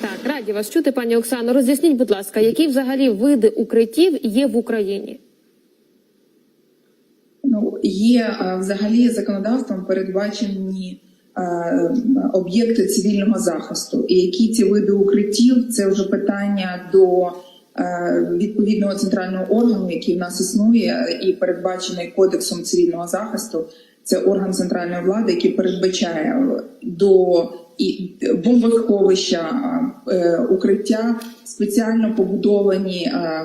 Так, раді вас чути, пані Оксано. Роз'ясніть, будь ласка, які взагалі види укриттів є в Україні? Ну, є е, взагалі законодавством передбачені е, об'єкти цивільного захисту. І які ці види укриттів, це вже питання до е, відповідного центрального органу, який в нас існує, і передбачений кодексом цивільного захисту. Це орган центральної влади, який передбачає до і бомбосховища, е, укриття спеціально побудовані, е,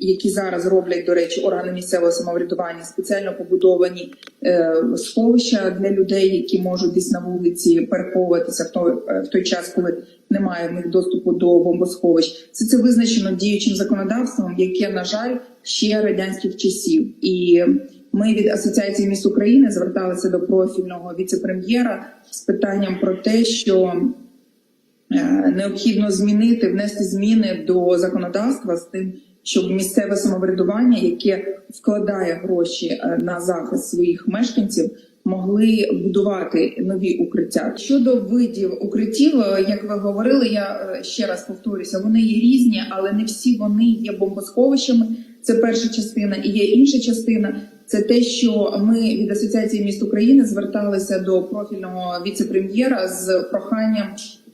які зараз роблять, до речі, органи місцевого самоврядування, спеціально побудовані е, сховища для людей, які можуть десь на вулиці переховуватися е, в той час, коли немає в них доступу до бомбосховищ. Це це визначено діючим законодавством, яке на жаль ще радянських часів і. Ми від Асоціації міст України зверталися до профільного віце-прем'єра з питанням про те, що е, необхідно змінити, внести зміни до законодавства з тим, щоб місцеве самоврядування, яке вкладає гроші е, на захист своїх мешканців, могли будувати нові укриття. Щодо видів укриттів, е, як ви говорили, я ще раз повторюся, вони є різні, але не всі вони є бомбосховищами. Це перша частина, і є інша частина. Це те, що ми від Асоціації міст України зверталися до профільного віце-прем'єра з проханням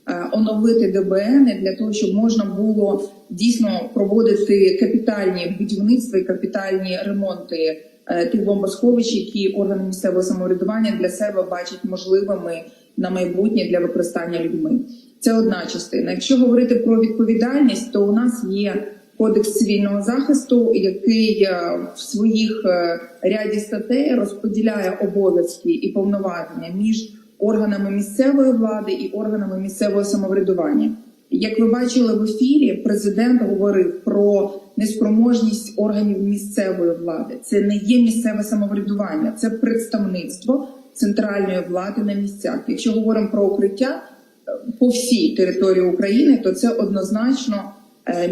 е, оновити ДБН для того, щоб можна було дійсно проводити капітальні будівництва і капітальні ремонти е, тих бомбосховищ, які органи місцевого самоврядування для себе бачать можливими на майбутнє для використання людьми. Це одна частина. Якщо говорити про відповідальність, то у нас є кодекс цивільного захисту, який е, в своїх е, ряді статей розподіляє обов'язки і повноваження між органами місцевої влади і органами місцевого самоврядування. Як ви бачили в ефірі, президент говорив про неспроможність органів місцевої влади. Це не є місцеве самоврядування, це представництво центральної влади на місцях. Якщо говоримо про укриття е, по всій території України, то це однозначно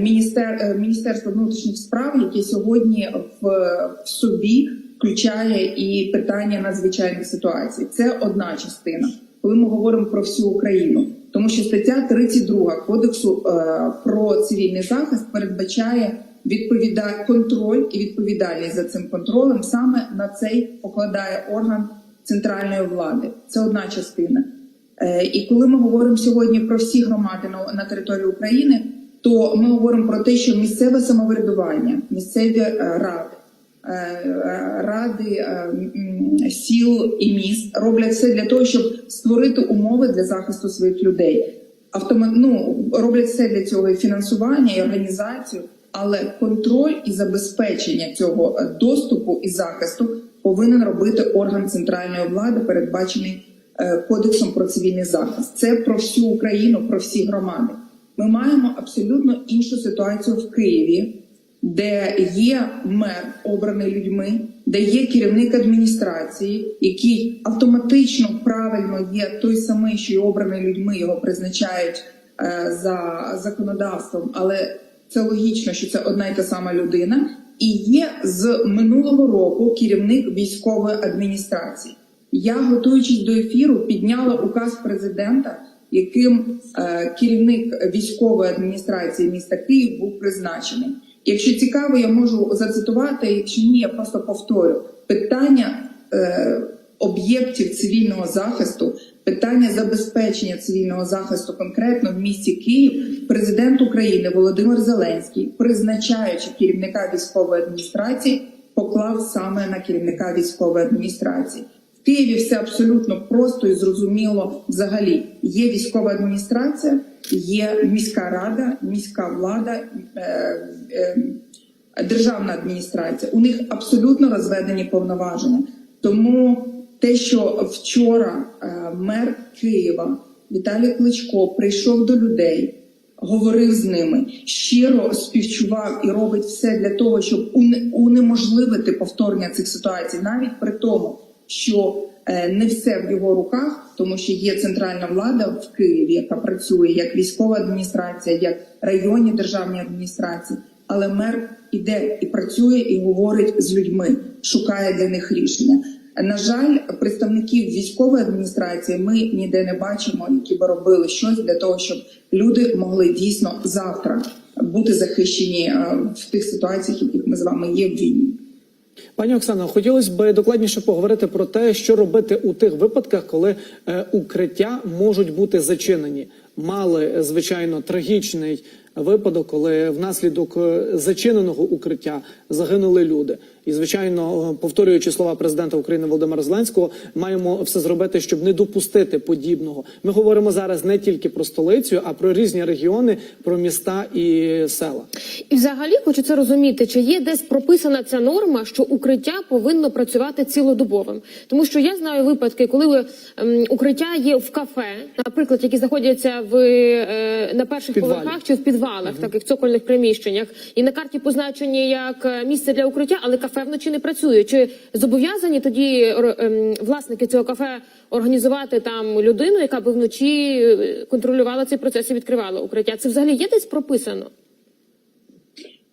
міністер, е, Міністерство внутрішніх справ, яке сьогодні в, в собі включає і питання надзвичайних ситуацій. Це одна частина, коли ми говоримо про всю Україну. Тому що стаття 32 кодексу е, про цивільний захист передбачає відповіда... контроль і відповідальність за цим контролем саме на цей покладає орган центральної влади. Це одна частина. Е, і коли ми говоримо сьогодні про всі громади на, на території України, то ми говоримо про те, що місцеве самоврядування, місцеві е, ради. е, е, Ради сіл і міст роблять все для того, щоб створити умови для захисту своїх людей. Автома... ну, роблять все для цього і фінансування, і організацію, але контроль і забезпечення цього доступу і захисту повинен робити орган центральної влади, передбачений кодексом про цивільний захист. Це про всю Україну, про всі громади. Ми маємо абсолютно іншу ситуацію в Києві, де є мер обраний людьми, де є керівник адміністрації, який автоматично правильно є той самий, що й обраний людьми, його призначають е, за законодавством, але це логічно, що це одна й та сама людина, і є з минулого року керівник військової адміністрації. Я, готуючись до ефіру, підняла указ президента, яким е, керівник військової адміністрації міста Київ був призначений. Якщо цікаво, я можу зацитувати. Якщо ні, я просто повторю питання е, об'єктів цивільного захисту, питання забезпечення цивільного захисту конкретно в місті Київ. Президент України Володимир Зеленський, призначаючи керівника військової адміністрації, поклав саме на керівника військової адміністрації. Києві все абсолютно просто і зрозуміло. Взагалі є військова адміністрація, є міська рада, міська влада, е, е, державна адміністрація. У них абсолютно розведені повноваження. Тому те, що вчора е, мер Києва Віталій Кличко прийшов до людей, говорив з ними, щиро співчував і робить все для того, щоб унеможливити повторення цих ситуацій, навіть при тому, що е, не все в його руках, тому що є центральна влада в Києві, яка працює як військова адміністрація, як районні державні адміністрації. Але мер іде і працює, і говорить з людьми, шукає для них рішення. На жаль, представників військової адміністрації ми ніде не бачимо, які би робили щось для того, щоб люди могли дійсно завтра бути захищені е, в тих ситуаціях, яких ми з вами є в війні. Пані Оксано, хотілося б докладніше поговорити про те, що робити у тих випадках, коли е, укриття можуть бути зачинені. Мали е, звичайно трагічний випадок, коли внаслідок е, зачиненого укриття загинули люди. І звичайно, е, повторюючи слова президента України Володимира Зеленського, маємо все зробити, щоб не допустити подібного. Ми говоримо зараз не тільки про столицю, а про різні регіони, про міста і села. І взагалі хочеться розуміти, чи є десь прописана ця норма, що укриття повинно працювати цілодобовим. Тому що я знаю випадки, коли ви, ем, укриття є в кафе, наприклад, які знаходяться в е, на перших Підвалі. поверхах чи в підвалах, таких цокольних приміщеннях, і на карті позначені як е, місце для укриття, але кафе вночі не працює. Чи зобов'язані тоді ем, власники цього кафе організувати там людину, яка би вночі е, контролювала цей процес і відкривала укриття? Це взагалі є десь прописано?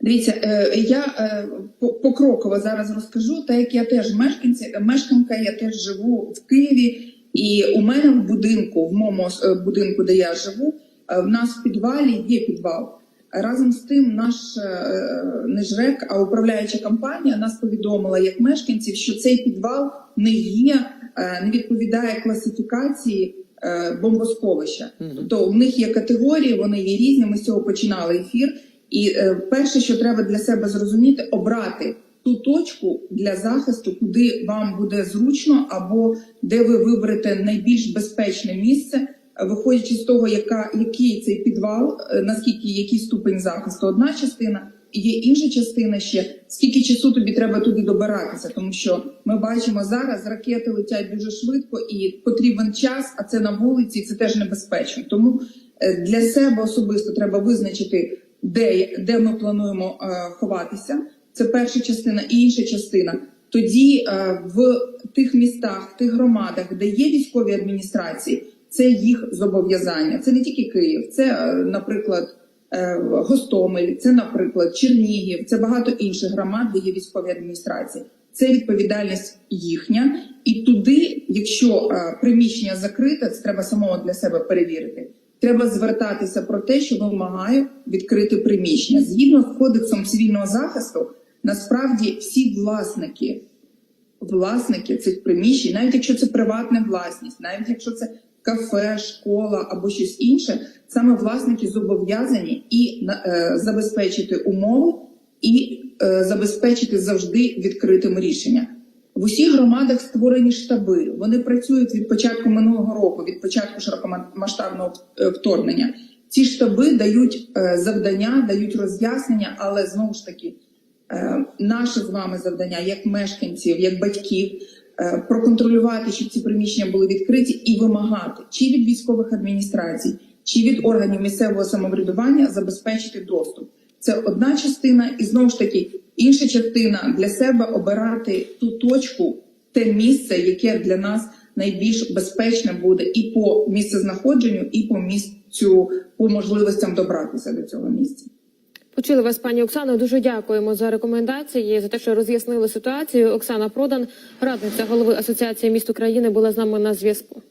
Дивіться, е, я е, по- покроково зараз розкажу, так як я теж мешканці, мешканка, я теж живу в Києві, і у мене в будинку, в моєму е, будинку, де я живу, е, в нас в підвалі є підвал. Разом з тим, наш е, не ЖРЕК, а управляюча компанія нас повідомила як мешканців, що цей підвал не є, е, не відповідає класифікації е, бомбосховища. Тобто в них є категорії, вони є різні. Ми з цього починали ефір. І е, перше, що треба для себе зрозуміти, обрати ту точку для захисту, куди вам буде зручно, або де ви виберете найбільш безпечне місце, е, виходячи з того, яка який цей підвал, е, наскільки який ступень захисту, одна частина. Є інша частина ще скільки часу тобі треба туди добиратися, тому що ми бачимо зараз ракети летять дуже швидко і потрібен час, а це на вулиці, і це теж небезпечно. Тому е, для себе особисто треба визначити, де, де ми плануємо е, ховатися. Це перша частина, і інша частина. Тоді е, в тих містах, в тих громадах, де є військові адміністрації, це їх зобов'язання. Це не тільки Київ, це, е, наприклад, е, Гостомель, це, наприклад, Чернігів, це багато інших громад, де є військові адміністрації. Це відповідальність їхня, і туди, якщо е, приміщення закрите, це треба самого для себе перевірити. Треба звертатися про те, що вимагає відкрити приміщення. Згідно з кодексом цивільного захисту, насправді всі власники, власники цих приміщень, навіть якщо це приватна власність, навіть якщо це кафе, школа або щось інше, саме власники зобов'язані і е, забезпечити умови і е, забезпечити завжди відкритим рішення. В усіх громадах створені штаби. Вони працюють від початку минулого року, від початку широкомасштабного е, вторгнення. Ці штаби дають е, завдання, дають роз'яснення, але знову ж таки, е, наше з вами завдання, як мешканців, як батьків, проконтролювати, щоб ці приміщення були відкриті, і вимагати чи від військових адміністрацій, чи від органів місцевого самоврядування забезпечити доступ. Це одна частина, і знову ж таки інша частина для себе обирати ту точку, те місце, яке для нас найбільш безпечне буде і по місцезнаходженню, і по місцю, по можливостям добратися до цього місця. Почули вас, пані Оксано. Дуже дякуємо за рекомендації за те, що роз'яснили ситуацію. Оксана Продан, радниця голови Асоціації міст України, була з нами на зв'язку.